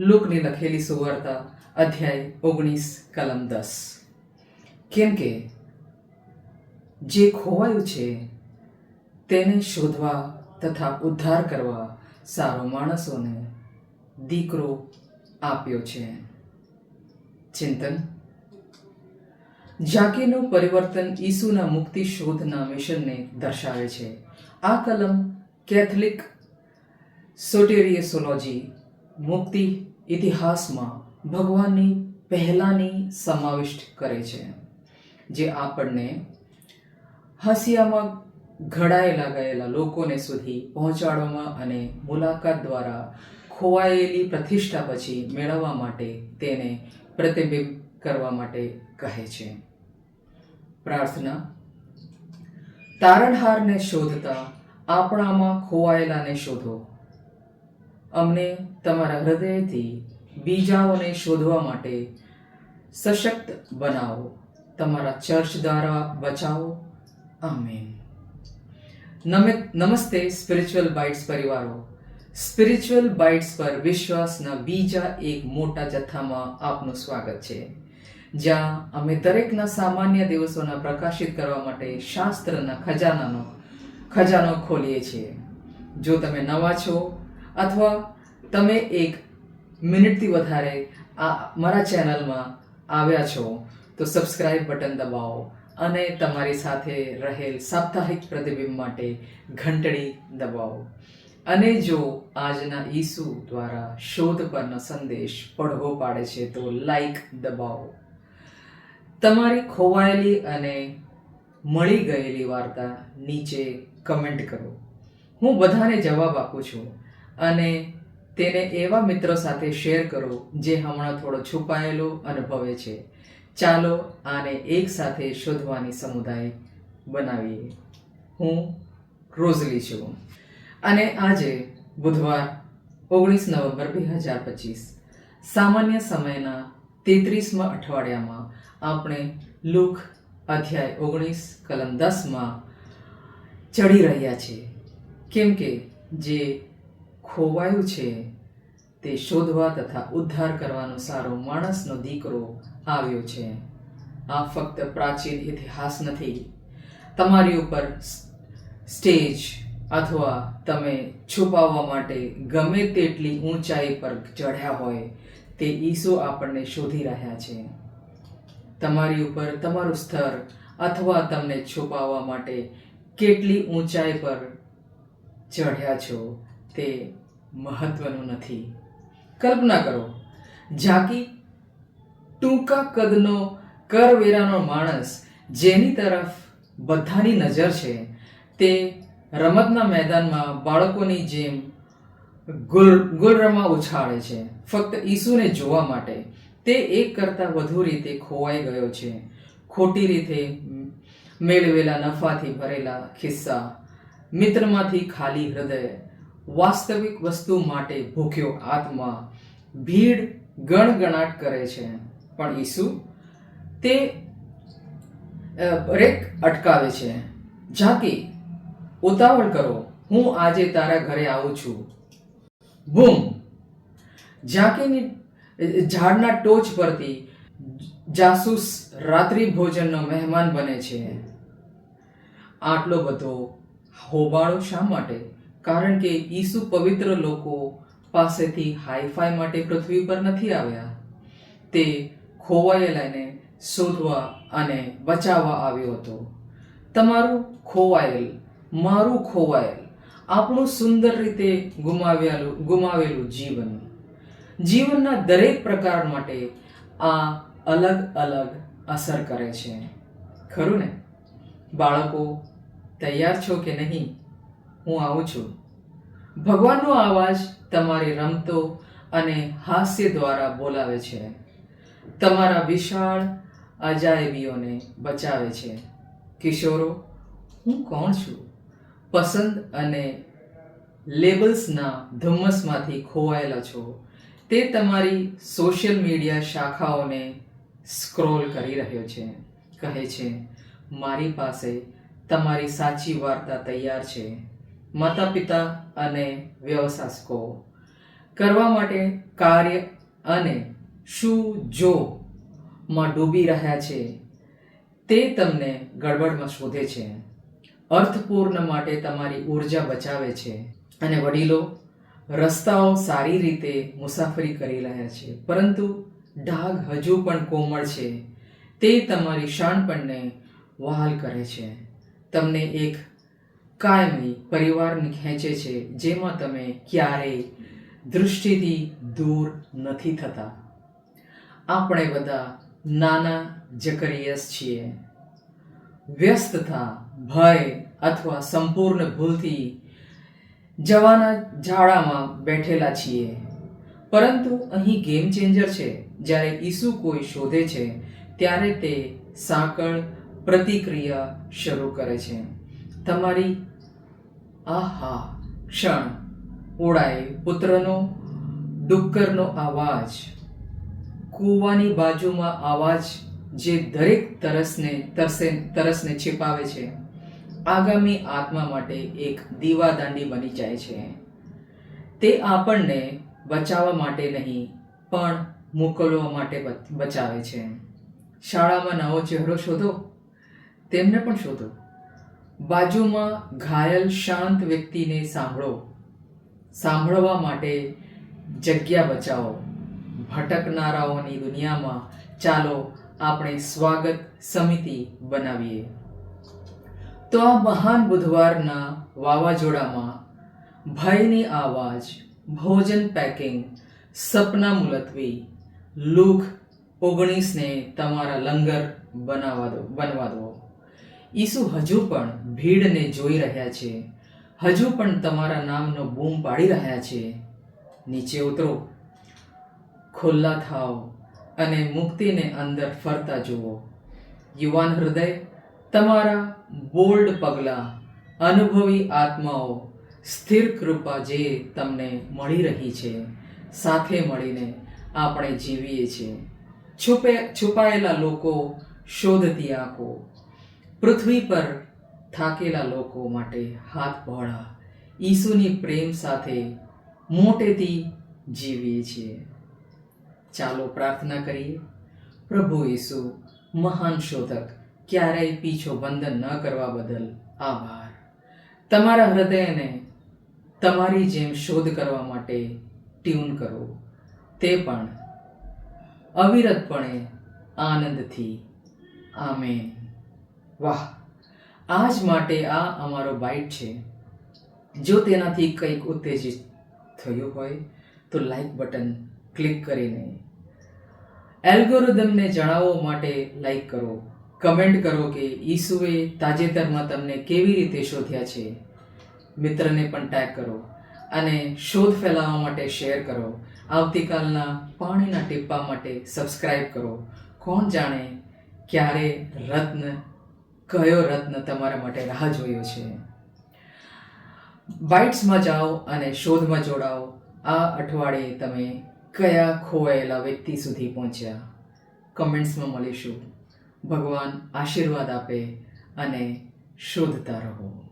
લુકની લખેલી સુવાર્તા, અધ્યાય ઓગણીસ, કલમ દસ. કેમ કે જે ખોવાયું છે, તેને શોધવા તથા ઉદ્ધાર કરવા સારો માણસોને દીકરો આપ્યો છે. ચિંતન. જાકીનું પરિવર્તન ઈસુના મુક્તિ શોધના મિશનને દર્શાવે છે. આ કલમ કેથલિક સોટેરિયસોલોજી મુક્તિ ઇતિહાસમાં ભગવાનની પહેલાંની સમાવિષ્ટ કરે છે, જે આપણને હસિયામાં ઘડાયેલા ગયેલા લોકોને સુધી પહોંચાડવામાં અને મુલાકાત દ્વારા ખોવાયેલી પ્રતિષ્ઠા પછી મેળવવા માટે તેને પ્રતિબિંબ કરવા માટે કહે છે. પ્રાર્થના, તારણહારને શોધતા આપણામાં ખોવાયેલાને શોધો. અમને તમારા હૃદયથી બીજાઓને શોધવા માટે સશક્ત બનાવો. તમારા ચર્ચ દ્વારા બચાવો. આમેન. નમે નમસ્તે સ્પિરિચ્યુઅલ બાઇટ્સ પરિવારો. સ્પિરિચ્યુઅલ બાઇટ્સ પર વિશ્વાસના બીજા એક મોટા જથ્થામાં આપનું સ્વાગત છે. જ્યાં અમે દરેકના સામાન્ય દિવસોના પ્રકાશિત કરવા માટે શાસ્ત્રના ખજાનાનો ખજાનો ખોલીએ છીએ. જો તમે નવા છો અથવા તમે એક મિનિટથી વધારે આ મારા ચેનલમાં આવ્યા છો, તો સબસ્ક્રાઇબ બટન દબાવો અને તમારી સાથે રહેલ સાપ્તાહિક પ્રતિબિંબ માટે ઘંટડી દબાવો. અને જો આજના ઈસુ દ્વારા શોધ પરનો સંદેશ પડઘો પાડે છે, તો લાઈક દબાવો. તમારી ખોવાયેલી અને મળી ગયેલી વાર્તા નીચે કમેન્ટ કરો. હું બધાને જવાબ આપું છું. અને તેને એવા મિત્રો સાથે શેર કરો જે હમણાં થોડો છુપાયેલો અનુભવે છે. ચાલો આને એક સાથે શોધવાની સમુદાય બનાવીએ. હું રોઝલી છું. અને આજે બુધવાર ઓગણીસ નવેમ્બર બે હજાર પચીસ, સામાન્ય સમયના તેત્રીસમાં અઠવાડિયામાં આપણે લુક અધ્યાય ઓગણીસ, કલમ દસમાં ચડી રહ્યા છીએ. કેમ કે જે ખોવાયું છે તે શોધવા તથા ઉદ્ધાર કરવાનો સારો માણસનો દીકરો આવ્યો છે. આ ફક્ત પ્રાચીન ઇતિહાસ નથી. તમારી ઉપર સ્ટેજ અથવા તમે છુપાવવા માટે ગમે તેટલી ઊંચાઈ પર ચઢ્યા હોય તે ઈસુ આપણને શોધી રહ્યા છે. તમારી ઉપર તમારું સ્તર અથવા તમને છુપાવવા માટે કેટલી ઊંચાઈ પર ચઢ્યા છો તે મહત્વનું નથી. કલ્પના કરો ઝાંકી ટૂંકા કદનો કરવેરાનો માણસ જેની તરફ બધાની નજર છે, તે રમતના મેદાનમાં બાળકોની જેમ ગુલ, ગુલરમા ઉછાળે છે. ફક્ત ઈસુને જોવા માટે, તે એક કરતાં વધુ રીતે ખોવાઈ ગયો છે. ખોટી રીતે મેળવેલા નફાથી ભરેલા ખિસ્સા મિત્રમાંથી ખાલી હૃદય વાસ્તવિક વસ્તુ માટે ભૂખ્યો આત્મા ભીડ ગણગણાટ કરે છે. પણ ઈસુ તે બ્રેક અટકાવે છે. ઝાંકી ઉતાવળ કરો, હું આજે તારા ઘરે આવું છું. બૂમ! ઝાંકીની ઝાડના ટોચ પરથી જાસૂસ રાત્રિ ભોજનનો મહેમાન બને છે. આટલો બધો હોબાળો શા માટે? કારણ કે ઈસુ પવિત્ર લોકો પાસેથી હાઈફાઈ માટે પૃથ્વી પર નથી આવ્યા. તે ખોવાયેલાને શોધવા અને બચાવવા આવ્યો હતો. તમારું ખોવાયેલ, મારું ખોવાયેલ, આપણું સુંદર રીતે ગુમાવેલું ગુમાવેલું જીવન. જીવનના દરેક પ્રકાર માટે આ અલગ અલગ અસર કરે છે. ખરું ને? બાળકો, તૈયાર છો કે નહીં? હું આવું છું. ભગવાનનો આવાજ તમારી રમતો અને હાસ્ય દ્વારા બોલાવે છે. તમારા વિશાળ અજાયબીઓને બચાવે છે. કિશોરો, હું કોણ છું? પસંદ અને લેબલ્સના ધુમ્મસમાંથી ખોવાયેલા છો. તે તમારી સોશિયલ મીડિયા શાખાઓને સ્ક્રોલ કરી રહ્યો છે. કહે છે, મારી પાસે તમારી સાચી વાર્તા તૈયાર છે. માતા પિતા અને વ્યવસાયકો કરવા માટે કાર્ય અને શું જો માં ડૂબી રહ્યા છે તે તમને ગડબડમાં શોધે છે. અર્થપૂર્ણ માટે તમારી ઊર્જા બચાવે છે. અને વડીલો, રસ્તાઓ સારી રીતે મુસાફરી કરી રહ્યા છે, પરંતુ ડાઘ હજુ પણ કોમળ છે. તે તમારી શાણપણને વહાલ કરે છે. તમને એક કાયમી પરિવારને ખેંચે છે, જેમાં તમે ક્યારેય દૃષ્ટિથી દૂર નથી થતા. આપણે બધા નાના જકરિયસ છીએ. વ્યસ્તતા, ભય અથવા સંપૂર્ણ ભૂલથી જવાના ઝાડામાં બેઠેલા છીએ. પરંતુ અહીં ગેમ ચેન્જર છે. જ્યારે ઈસુ કોઈ શોધે છે, ત્યારે તે સાંકળ પ્રતિક્રિયા શરૂ કરે છે. તમારી આહા, ક્ષણ. ઓળાય પુત્રનો, ડુક્કરનો અવાજ. કૂવાની બાજુમાં અવાજ જે દરેક તરસને, તરસે, તરસને છિપાવે છે. આગામી આત્મા માટે એક દીવાદાંડી બની જાય છે. તે આપણને બચાવવા માટે નહીં, પણ મોકલવા માટે બચાવે છે. શાળામાં નવો ચહેરો શોધો. તેમને પણ શોધો. બાજુમાં ઘાયલ શાંત વ્યક્તિને સાંભળો. સાંભળવા માટે જગ્યા બચાવો. ભટકનારાઓની દુનિયામાં ચાલો આપણે સ્વાગત સમિતિ બનાવીએ. તો આ મહાન બુધવારના વાવાઝોડામાં ભયની આવાજ, ભોજન પેકિંગ, સપના મુલતવી લૂક ઓગણીસને તમારા લંગર બનાવવા દો, બનવા દો. ઈસુ હજુ પણ ભીડને જોઈ રહ્યા છે. હજુ પણ તમારા નામનો બૂમ પાડી રહ્યા છે. નીચે ઉતરો. ખુલ્લા થાઓ અને મુક્તિને અંદર ફરતા જુઓ. યુવાન હૃદય, તમારા બોલ્ડ પગલાં, અનુભવી આત્માઓ, સ્થિર કૃપા જે તમને મળી રહી છે, સાથે મળીને આપણે જીવીએ છીએ. છુપે છુપાયેલા લોકો શોધતી આંખો પૃથ્વી પર થાકેલા લોકો માટે હાથ પહોળા ઈસુની પ્રેમ સાથે મોટેથી જીવીએ છીએ. ચાલો પ્રાર્થના કરીએ. પ્રભુ ઈસુ, મહાન શોધક, ક્યારેય પીછો બંધન ન કરવા બદલ આભાર. તમારા હૃદયને તમારી જેમ શોધ કરવા માટે ટ્યુન કરો. તે પણ અવિરતપણે આનંદથી. આમેન. વાહ. આજ માટે આ અમારો બાઇટ છે. જો તેનાથી કંઈક ઉત્તેજિત થયું હોય, તો લાઈક બટન ક્લિક કરીને એલ્ગોરિધમને જણાવવા માટે લાઈક કરો. કમેન્ટ કરો કે ઈસુએ તાજેતરમાં તમને કેવી રીતે શોધ્યા છે. મિત્રને પણ ટેગ કરો અને શોધ ફેલાવવા માટે શેર કરો. આવતીકાલના પાણીના ટીપ્પા માટે સબસ્ક્રાઈબ કરો. કોણ જાણે ક્યારે રત્ન કયો રત્ન તમારા માટે રાહ જોયો છે? બાઇટ્સમાં જાઓ અને શોધમાં જોડાઓ. આ અઠવાડિયે તમે કયા ખોવાયેલા વ્યક્તિ સુધી પહોંચ્યા? કમેન્ટ્સમાં મળીશું. ભગવાન આશીર્વાદ આપે અને શોધતા રહો.